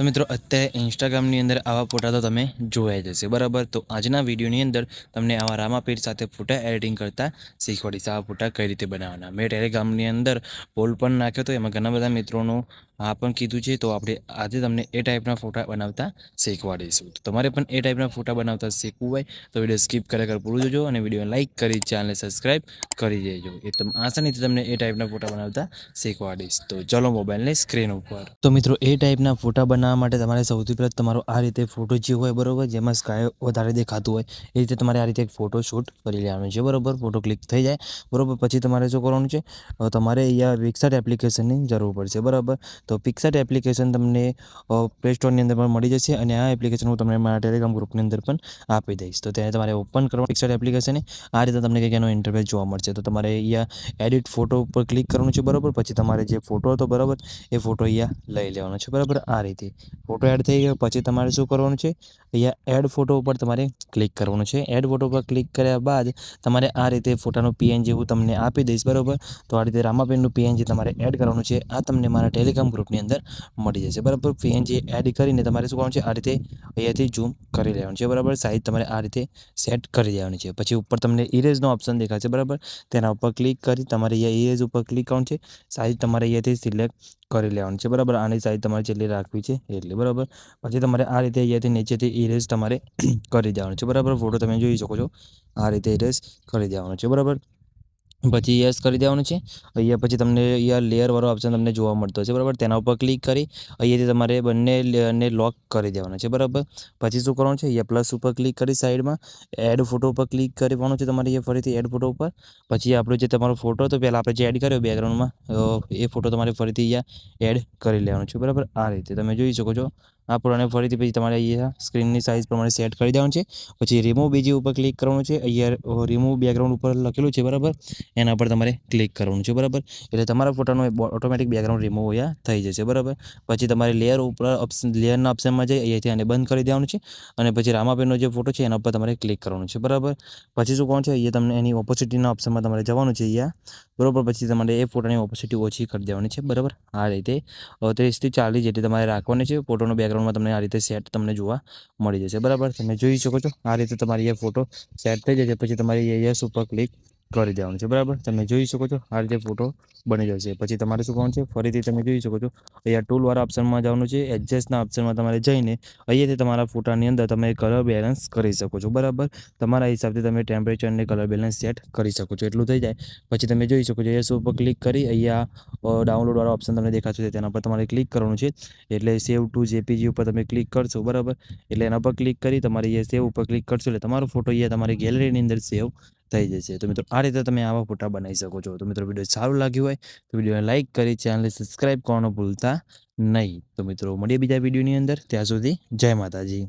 તો મિત્રો, અત્યારે ઇન્સ્ટાગ્રામની અંદર આવા ફોટા તો તમે જોયા જ હશે, બરાબર? તો આજના વિડીયોની અંદર તમને આવા રામાપીર સાથે ફોટા એડિટિંગ કરતા શીખવાડીશ, આવા ફોટા કઈ રીતે બનાવવાના. મેં ટેલિગ્રામની અંદર પોલ પણ નાખ્યો તો એમાં ઘણા બધા મિત્રોનું આ પણ કીધું છે તો આપણે આજે તમને એ ટાઈપના ફોટા બનાવતા શીખવાડીશું તો તમારે પણ એ ટાઈપના ફોટા બનાવતા શીખવું હોય તો વીડિયો સ્કીપ કર પૂરું જોજો અને વીડિયો લાઇક કરી ચેનલને સબસ્ક્રાઈબ કરી દેજો. એકદમ આસાનીથી તમને એ ટાઈપના ફોટા બનાવતા શીખવાડીશ તો ચલો મોબાઈલને સ્ક્રીન ઉપર. તો મિત્રો, એ ટાઈપના ફોટા બનાવવા માટે તમારે સૌથી પહેલાં તમારો આ રીતે ફોટો જે હોય બરાબર, જેમાં સ્કાય વધારે દેખાતું હોય, એ રીતે તમારે આ રીતે એક ફોટો શૂટ કરી લેવાનો છે. બરાબર? ફોટો ક્લિક થઈ જાય. બરાબર? પછી તમારે શું કરવાનું છે? તમારે અહીંયા વિકસાટ એપ્લિકેશનની જરૂર પડશે. બરાબર? તો પિક્સેટ એપ્લિકેશન તમને પ્લે સ્ટોરની અંદર પણ મળી જશે અને આ એપ્લિકેશન હું તમને મારા ટેલિગ્રામ ગ્રુપની અંદર પણ આપી દઈશ. તો ત્યારે તમારે ઓપન કરવા પિક્સાર્ટ એપ્લિકેશન આ રીતે તમને કંઈક એનો ઇન્ટરફેસ જોવા મળશે. તો તમારે અહીંયા એડિટ ફોટો ઉપર ક્લિક કરવાનું છે, બરાબર? પછી તમારે જે ફોટો હતો, બરાબર? એ ફોટો અહીંયા લઈ લેવાનો છે, બરાબર? આ રીતે. ફોટો એડ થઈ ગયો, પછી તમારે શું કરવાનું છે? અહીંયા એડ ફોટો ઉપર તમારે ક્લિક કરવાનું છે. એડ ફોટો પર ક્લિક કર્યા બાદ તમારે આ રીતે ફોટાનું પીએનજી હું તમને આપી દઈશ, બરાબર? તો આ રીતે રામાબેનનું પીએનજી તમારે એડ કરવાનું છે. આ તમને મારા ટેલિગ્રામ ગ્રુપની અંદર મળી જશે બરાબર પીએનજી એડ કરીને તમારે શું કરવાનું છે? આ રીતે અહીંયાથી ઝૂમ કરી લેવાનું છે. બરાબર સાઈઝ તમારે આ રીતે સેટ કરી દેવાની છે. પછી ઉપર તમને ઇરેઝનો ઓપ્શન દેખાશે બરાબર, તેના ઉપર ક્લિક કરી તમારે અહીંયા ઇરેઝ ઉપર ક્લિક કરવાનું છે. સાઈઝ તમારે અહીંયાથી સિલેક્ટ કરી લેવાનું છે. બરાબર, આની સાઈઝ તમારે જેટલી રાખવી છે. એટલી બરાબર, પછી તમારે આ રીતે અહીંયાથી નીચેથી ઇરેઝ તમારે કરી દેવાનું છે. બરાબર ફોટો તમે જોઈ શકો છો. આ રીતે ઇરેઝ કરી દેવાનું છે. બરાબર પછી યસ કરી દેવાનું છે. અહીંયા પછી તમને અહીંયા લેયરવાળો ઓપ્શન તમને જોવા મળતો હશે, બરાબર? તેના ઉપર ક્લિક કરી અહીંયાથી તમારે બંને લેયરને લોક કરી દેવાના છે, બરાબર? પછી શું કરવાનું છે? અહીંયા પ્લસ ઉપર ક્લિક કરી સાઈડમાં એડ ફોટો ઉપર ક્લિક કરવાનું છે તમારે અહીંયા ફરીથી એડ ફોટો ઉપર. પછી આપણો જે તમારો ફોટો હતો, પહેલાં આપણે જે એડ કર્યો બેકગ્રાઉન્ડમાં એ ફોટો તમારે ફરીથી અહીંયા એડ કરી લેવાનો છે, બરાબર? આ રીતે તમે જોઈ શકો છો. આ અને ફરીથી પછી તમારે અહીંયા સ્ક્રીનની સાઇઝ પ્રમાણે સેટ કરી દેવાનું છે. પછી રિમૂવ બીજી ઉપર ક્લિક કરવાનું છે. અહીંયા રિમૂવ બેકગ્રાઉન્ડ ઉપર લખેલું છે, બરાબર? એના પર તમારે ક્લિક કરવાનું છે, બરાબર? એટલે તમારા ફોટાનું ઓટોમેટિક બેકગ્રાઉન્ડ રિમૂવ અહીંયા થઈ જશે, બરાબર? પછી તમારે લેયર ઉપર ઓપ્શન લેયરના ઓપ્શનમાં જઈ અહીંયાથી આને બંધ કરી દેવાનું છે. અને પછી રામાબેનનો જે ફોટો છે, એના ઉપર તમારે ક્લિક કરવાનું છે, બરાબર? પછી શું કહું છે, અહીંયા તમને એની ઓપોસિટીના ઓપ્શનમાં તમારે જવાનું છે અહીંયા. બરાબર? પછી તમારે એ ફોટાની ઓપોસિટી ઓછી કરી દેવાની છે, બરાબર? આ રીતે ત્રીસથી ચાલીસ જેટલી તમારે રાખવાની છે. ફોટોનો બેકગ્રાઉન્ડમાં તમને આ રીતે સેટ તમને જોવા મળી જશે. બરાબર? તમે જોઈ શકો છો. આ રીતે તમારી એ ફોટો સેટ થઈ જશે. પછી તમારી એ યસ ઉપર ક્લિક કરી દેવાનું છે, બરાબર? તમે જોઈ શકો છો, આ રીતે ફોટો બની જશે પછી તમારે શું કરવાનું છે, ફરીથી તમે જોઈ શકો છો, અહીંયા ટૂલવાળા ઓપ્શનમાં જવાનું છે એડજસ્ટના ઓપ્શનમાં તમારે જઈને અહીંયાથી તમારા ફોટાની અંદર તમે કલર બેલેન્સ કરી શકો છો, બરાબર? તમારા હિસાબથી તમે ટેમ્પરેચર અને કલર બેલેન્સ સેટ કરી શકો છો, એટલું થઈ જાય. પછી તમે જોઈ શકો છો યસ ઉપર ક્લિક કરી અહીંયા ડાઉનલોડવાળા ઓપ્શન તમને દેખાશે તેના પર તમારે ક્લિક કરવાનું છે. એટલે સેવ ટુ જેપીજી ઉપર તમે ક્લિક કરશો, બરાબર? એટલે એના પર ક્લિક કરી તમારે અહીંયા સેવ ઉપર ક્લિક કરશો, એટલે તમારો ફોટો અહીંયા તમારી ગેલેરીની અંદર સેવ થઈ જશે તો મિત્રો, આ રીતે તમે આવા ફોટા બનાવી શકો છો. તો મિત્રો, વીડિયો સારું લાગ્યું હોય, તો વિડીયોને લાઇક કરી ચેનલને સબસ્ક્રાઈબ કરવાનું ભૂલતા નહીં. તો મિત્રો, મળીએ બીજા વિડીયોની અંદર. ત્યાં સુધી જય માતાજી.